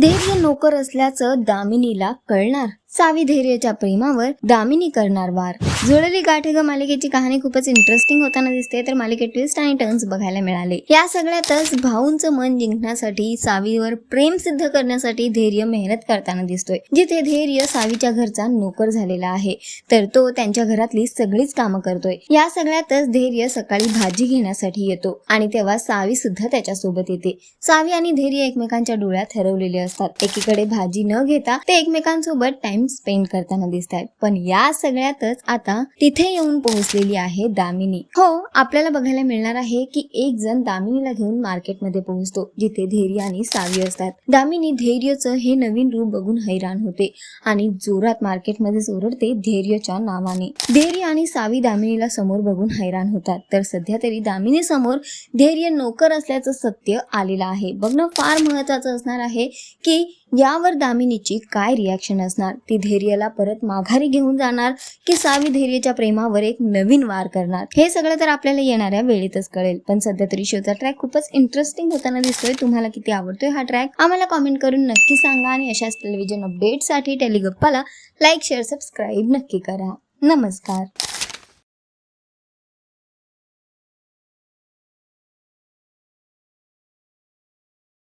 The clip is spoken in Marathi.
धैर्य नोकर असल्याचं दामिनीला कळणार. सावी धैर्यच्या प्रेमावर दामिनी करणार वार. जुळली गाठ ग मालिकेची कहाणी खूपच इंटरेस्टिंग होताना दिसते तर मालिकेत ट्विस्ट आणि टर्न्स बघायला मिळाले. या सगळ्यातच भाऊंचं मन जिंकण्यासाठी सावीवर प्रेम सिद्ध करण्यासाठी धैर्य मेहनत करताना दिसतोय जिथे धैर्य सावीच्या घरचा नोकर झालेला आहे तर तो त्यांच्या घरातली सगळीच कामं करतोय. या सगळ्यातच धैर्य सकाळी भाजी घेण्यासाठी येतो आणि तेव्हा सावी सुद्धा त्याच्यासोबत येते. सावी आणि धैर्य एकमेकांच्या डोळ्यात हरवलेले असतात. एकीकडे भाजी न घेता ते एकमेकांसोबत टाइम स्पेंड करताना दिसतात पण या सगळ्यातच आता तिथे येऊन पोहोचलेली आहे दामिनी. हो आपल्याला बघायला मिळणार आहे की एक जण दामिनीला घेऊन मार्केटमध्ये पोहोचतो जिथे धैर्य आणि सावी असतात. दामिनी धैर्यचं हे नवीन रूप बघून हैराण होते आणि जोरात मार्केटमध्येच ओरडते धैर्यच्या नावाने. धैर्य आणि सावी दामिनीला समोर बघून हैराण होतात. तर सध्या तरी दामिनी समोर धैर्य नोकर असल्याचं सत्य आलेलं आहे. बघणं फार महत्वाचं असणार आहे की यावर दामिनीची काय रिॲक्शन असणार? ती धैर्यला परत माघारी घेऊन जाणार की सावी धैर्यच्या प्रेमावर एक नवीन वार करणार. हे सगळं तर आपल्याला येणाऱ्या वेळेतच कळेल. पण सध्या तरी शोचा ट्रॅक खूपच इंटरेस्टिंग होताना दिसतोय. तुम्हाला किती आवडतोय हा ट्रॅक आम्हाला कॉमेंट करून नक्की सांगा आणि अशाच टेलिव्हिजन अपडेटसाठी टेलिगप्पाला लाईक शेअर सबस्क्राईब नक्की करा. नमस्कार.